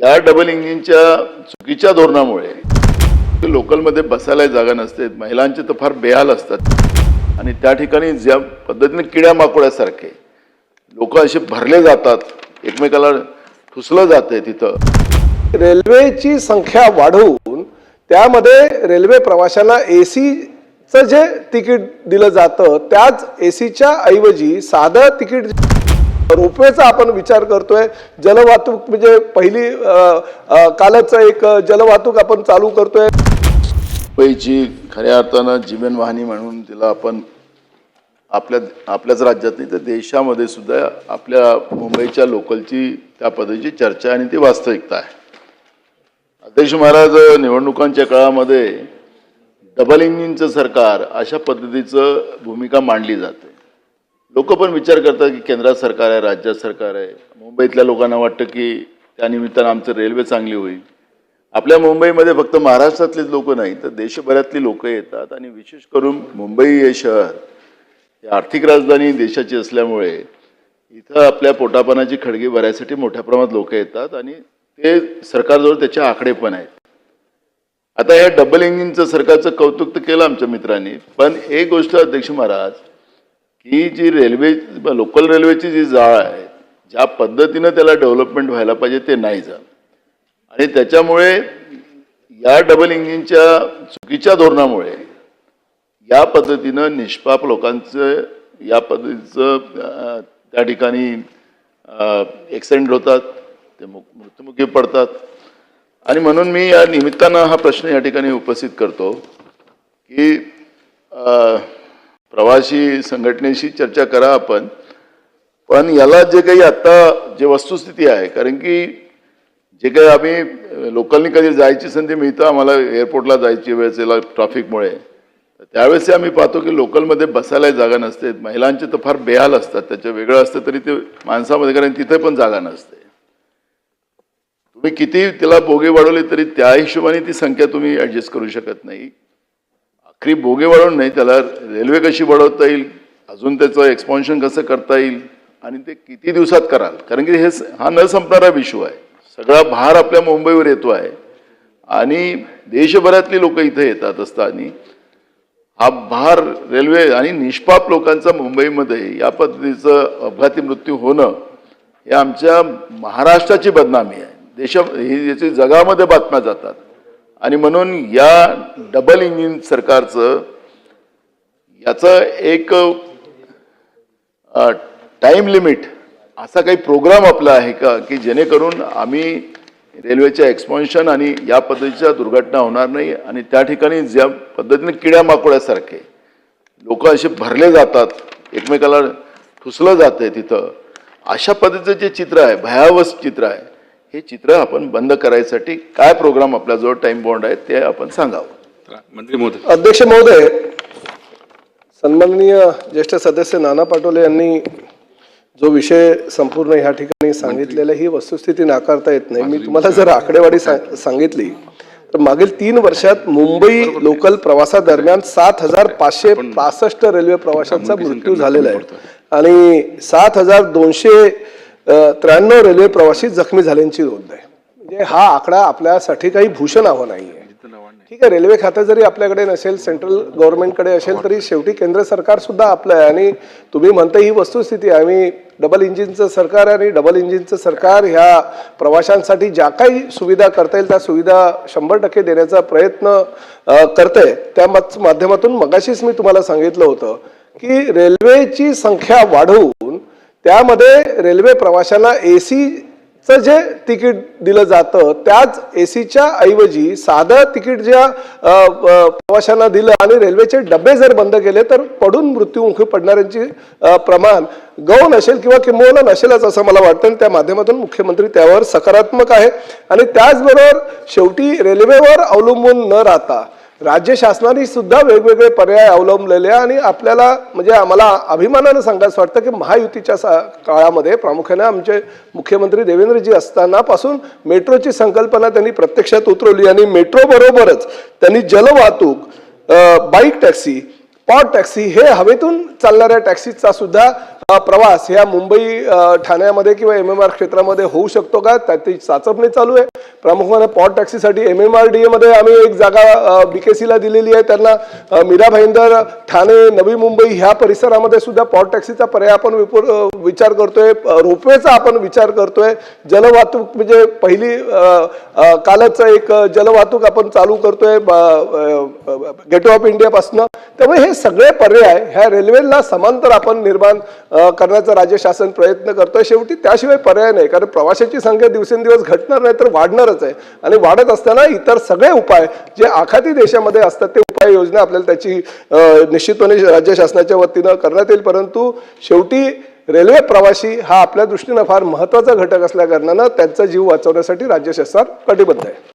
या डबल इंजिनच्या चुकीच्या धोरणामुळे लोकलमध्ये बसायला जागा नसते महिलांचे तर फार बेहाल असतात. आणि त्या ठिकाणी ज्या पद्धतीने किड्या माकोड्यासारखे लोक असे भरले जातात एकमेकाला ठुसलं जाते तिथं. रेल्वेची संख्या वाढवून त्यामध्ये रेल्वे प्रवाशांना ए सीचं जे तिकीट दिलं जातं त्याच ए सीच्या ऐवजी साधं तिकीट रोपवेचा आपण विचार करतोय. जलवाहतूक म्हणजे पहिली कालच एक जलवाहतूक आपण चालू करतोय. मुंबईची खऱ्या अर्थानं जीवनवाहिनी म्हणून तिला आपण आपल्या आपल्याच राज्यात नाही तर देशामध्ये सुद्धा आपल्या मुंबईच्या लोकलची त्या पद्धतीची चर्चा आणि ती वास्तविकता आहे. अध्यक्ष महाराज निवडणुकांच्या काळामध्ये डबल इंजिनचं सरकार अशा पद्धतीचं भूमिका मांडली जाते. लोक पण विचार करतात की केंद्रात सरकार आहे राज्यात सरकार आहे. मुंबईतल्या लोकांना वाटतं की त्यानिमित्तानं आमचं रेल्वे चांगली होईल. आपल्या मुंबईमध्ये फक्त महाराष्ट्रातलेच लोक नाही तर देशभरातली लोक येतात आणि विशेष करून मुंबई हे शहर ही आर्थिक राजधानी देशाची असल्यामुळे इथं आपल्या पोटापानाची खडगी भरायसाठी मोठ्या प्रमाणात लोक येतात आणि ते सरकारजवळ त्याचे आकडे पण आहेत. आता या डबल इंजिनचं सरकारचं कौतुक तर केलं आमच्या मित्रांनी पण एक गोष्ट अध्यक्ष महाराज की जी रेल्वे लोकल रेल्वेची जी जाळ आहे ज्या पद्धतीनं त्याला डेव्हलपमेंट व्हायला पाहिजे ते नाही झालं. आणि त्याच्यामुळे या डबल इंजिनच्या चुकीच्या धोरणामुळे या पद्धतीनं निष्पाप लोकांचं या पद्धतीचं त्या ठिकाणी ॲक्सिडेंट होतात ते मु- मृत्युमुखी पडतात. आणि म्हणून मी या निमित्तानं हा प्रश्न या ठिकाणी उपस्थित करतो की प्रवासी संघटनेशी चर्चा करा आपण. पण याला जे काही आता जे वस्तुस्थिती आहे कारण की जे काही आम्ही लोकलनी कधी जायची संधी मिळतं आम्हाला एअरपोर्टला जायची वेळेला ट्रॅफिकमुळे. त्यावेळेस आम्ही पाहतो की लोकलमध्ये बसायला जागा नसते महिलांचे तर फार बेहाल असतात त्याच्या वेगळं असतं तरी ते माणसामध्ये कारण तिथे पण जागा नसते. तुम्ही किती तिला बोगे वाढवले तरी त्या हिशोबाने ती संख्या तुम्ही ॲडजस्ट करू शकत नाही. क्रीप बोगे वाढवून नाही त्याला रेल्वे कशी वाढवता येईल अजून त्याचं एक्सपान्शन कसं करता येईल आणि ते किती दिवसात कराल? कारण की हे हा न संपणारा विश्व आहे. सगळा भार आपल्या मुंबईवर येतो आहे. आणि देशभरातली लोक इथे येतात असताना हा भार रेल्वे आणि निष्पाप लोकांचा मुंबईमध्ये या पद्धतीचं अपघाती मृत्यू होणं हे आमच्या महाराष्ट्राची बदनामी आहे. देशा ही याची जगामध्ये बातम्या जातात. आणि म्हणून या डबल इंजिन सरकारचं याचं एक टाइम लिमिट असा काही प्रोग्राम आपला आहे का? की जेणेकरून आम्ही रेल्वेच्या एक्सपान्शन आणि या पद्धतीच्या दुर्घटना होणार नाही आणि त्या ठिकाणी ज्या पद्धतीने किड्या माकोड्यासारखे लोक असे भरले जातात एकमेकाला ठुसलं जाते तिथं अशा पद्धतीचं जे चित्र आहे भयावह चित्र आहे हे चित्र आपण बंद करायसाठी काय प्रोग्राम आपल्याजवळ टाइम बॉन्ड आहे ते आपण सांगावं. मंत्री महोदय. अध्यक्ष महोदय सन्माननीय ज्येष्ठ सदस्य नाना पाटोले यांनी जो विषय संपूर्ण ह्या ठिकाणी सांगितलेला ही वस्तुस्थिती नाकारता येत नाही. मी तुम्हाला जर आकडेवारी सांगितली तर मागील तीन वर्षात मुंबई लोकल प्रवासादरम्यान सात हजार पाचशे पासष्ट रेल्वे प्रवाशांचा मृत्यू झालेला आहे. आणि सात हजार दोनशे त्र्याण्णव रेल्वे प्रवासी जखमी झाल्यांची नोंद आहे. म्हणजे हा आकडा आपल्यासाठी काही भूषण हवं नाहीये. ठीक आहे रेल्वे खातं जरी आपल्याकडे नसेल सेंट्रल गव्हर्नमेंटकडे असेल तरी शेवटी केंद्र सरकार सुद्धा आपलं आहे. आणि तुम्ही म्हणता ही वस्तुस्थिती आहे. आम्ही डबल इंजिनचं सरकार आणि डबल इंजिनचं सरकार ह्या प्रवाशांसाठी ज्या काही सुविधा करता येईल त्या सुविधा शंभर टक्के देण्याचा प्रयत्न करते त्या माध्यमातून मगाशीच मी तुम्हाला सांगितलं होतं की रेल्वेची संख्या वाढवून त्यामध्ये रेल्वे प्रवाशांना ए सीचं जे तिकीट दिलं जातं त्याच ए सीच्या ऐवजी साधं तिकीट ज्या प्रवाशांना दिलं आणि रेल्वेचे डबे जर बंद केले तर पडून मृत्यूमुखी पडणाऱ्यांची प्रमाण गौण असेल किंवा किंबहुना नसेलच असं मला वाटतं. आणि त्या माध्यमातून मुख्यमंत्री त्यावर सकारात्मक आहे. आणि त्याचबरोबर शेवटी रेल्वेवर अवलंबून न राहता राज्य शासनाने सुद्धा वेगवेगळे पर्याय अवलंबलेले आहे आणि आपल्याला म्हणजे आम्हाला अभिमानानं सांगायचं वाटतं की महायुतीच्या सा- काळामध्ये प्रामुख्याने आमचे मुख्यमंत्री देवेंद्रजी असतानापासून मेट्रोची संकल्पना त्यांनी प्रत्यक्षात उतरवली आणि मेट्रो बरोबरच त्यांनी जलवाहतूक बाईक टॅक्सी पॉट टॅक्सी हे हवेतून चालणाऱ्या टॅक्सीचा सुद्धा प्रवास ह्या मुंबई ठाण्यामध्ये किंवा एम एम आर क्षेत्रामध्ये होऊ शकतो का? त्याची चाचपणी चालू आहे. प्रामुख्याने पॉट टॅक्सीसाठी एम एम आर डी एमध्ये आम्ही एक जागा बीकेसीला दिलेली आहे. त्यांना मीरा भाईंदर ठाणे नवी मुंबई ह्या परिसरामध्ये सुद्धा पॉट टॅक्सीचा पर्याय आपण विपुर विचार करतोय. रोपवेचा आपण विचार करतोय. जलवाहतूक म्हणजे पहिली कालच एक जलवाहतूक आपण चालू करतोय गेटवे ऑफ इंडियापासनं. त्यामुळे हे सगळे पर्याय ह्या रेल्वेला समांतर आपण निर्माण करण्याचा राज्य शासन प्रयत्न करतोय. शेवटी त्याशिवाय पर्याय नाही. कारण प्रवाशांची संख्या दिवसेंदिवस घटणार नाही तर वाढणारच आहे. आणि वाढत असताना इतर सगळे उपाय जे आखाती देशामध्ये असतात ते उपाय योजना आपल्याला त्याची निश्चितपणे राज्य शासनाच्या वतीनं करण्यात येईल. परंतु शेवटी रेल्वे प्रवासी हा आपल्या दृष्टीनं फार महत्त्वाचा घटक असल्या कारणानं त्यांचा जीव वाचवण्यासाठी राज्य शासन कटिबद्ध आहे.